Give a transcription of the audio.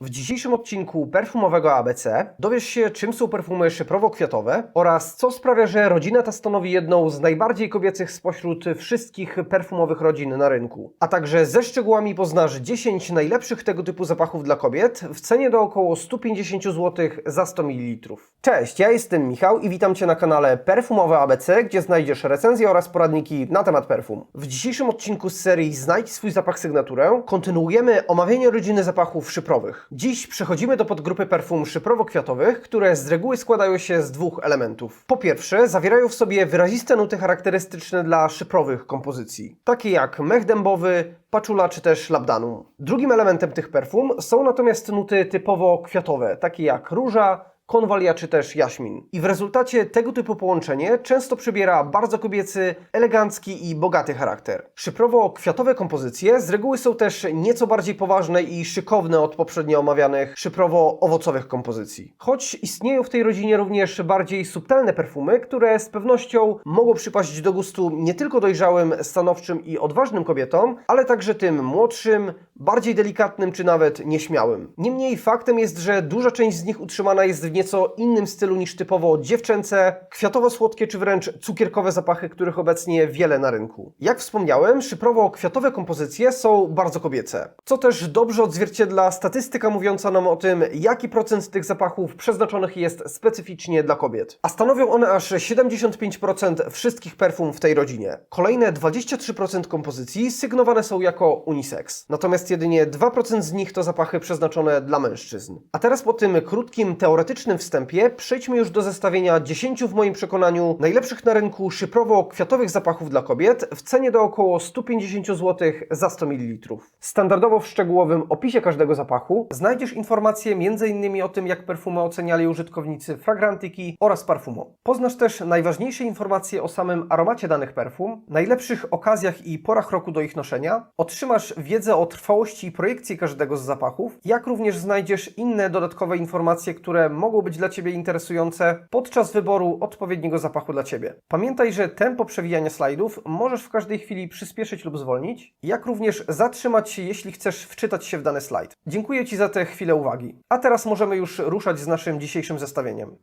W dzisiejszym odcinku perfumowego ABC dowiesz się, czym są perfumy szyprowo-kwiatowe oraz co sprawia, że rodzina ta stanowi jedną z najbardziej kobiecych spośród wszystkich perfumowych rodzin na rynku. A także ze szczegółami poznasz 10 najlepszych tego typu zapachów dla kobiet w cenie do około 150 zł za 100 ml. Cześć, ja jestem Michał i witam Cię na kanale Perfumowe ABC, gdzie znajdziesz recenzje oraz poradniki na temat perfum. W dzisiejszym odcinku z serii Znajdź swój zapach sygnaturę kontynuujemy omawianie rodziny zapachów szyprowych. Dziś przechodzimy do podgrupy perfum szyprowo-kwiatowych, które z reguły składają się z dwóch elementów. Po pierwsze, zawierają w sobie wyraziste nuty charakterystyczne dla szyprowych kompozycji, takie jak mech dębowy, paczula czy też labdanum. Drugim elementem tych perfum są natomiast nuty typowo kwiatowe, takie jak róża, konwalia czy też jaśmin. I w rezultacie tego typu połączenie często przybiera bardzo kobiecy, elegancki i bogaty charakter. Szyprowo-kwiatowe kompozycje z reguły są też nieco bardziej poważne i szykowne od poprzednio omawianych szyprowo-owocowych kompozycji. Choć istnieją w tej rodzinie również bardziej subtelne perfumy, które z pewnością mogą przypaść do gustu nie tylko dojrzałym, stanowczym i odważnym kobietom, ale także tym młodszym, bardziej delikatnym czy nawet nieśmiałym. Niemniej faktem jest, że duża część z nich utrzymana jest w nieco innym stylu niż typowo dziewczęce, kwiatowo-słodkie czy wręcz cukierkowe zapachy, których obecnie wiele na rynku. Jak wspomniałem, szyprowo-kwiatowe kompozycje są bardzo kobiece, co też dobrze odzwierciedla statystyka mówiąca nam o tym, jaki procent tych zapachów przeznaczonych jest specyficznie dla kobiet. A stanowią one aż 75% wszystkich perfum w tej rodzinie. Kolejne 23% kompozycji sygnowane są jako unisex, natomiast jedynie 2% z nich to zapachy przeznaczone dla mężczyzn. A teraz po tym krótkim, teoretycznym wstępie przejdźmy już do zestawienia 10 w moim przekonaniu najlepszych na rynku szyprowo-kwiatowych zapachów dla kobiet w cenie do około 150 zł za 100 ml. Standardowo w szczegółowym opisie każdego zapachu znajdziesz informacje m.in. o tym, jak perfumy oceniali użytkownicy Fragrantyki oraz Parfumo. Poznasz też najważniejsze informacje o samym aromacie danych perfum, najlepszych okazjach i porach roku do ich noszenia, otrzymasz wiedzę o trwałości i projekcji każdego z zapachów, jak również znajdziesz inne dodatkowe informacje, które mogą być dla Ciebie interesujące podczas wyboru odpowiedniego zapachu dla Ciebie. Pamiętaj, że tempo przewijania slajdów możesz w każdej chwili przyspieszyć lub zwolnić, jak również zatrzymać się, jeśli chcesz wczytać się w dany slajd. Dziękuję Ci za tę chwilę uwagi. A teraz możemy już ruszać z naszym dzisiejszym zestawieniem.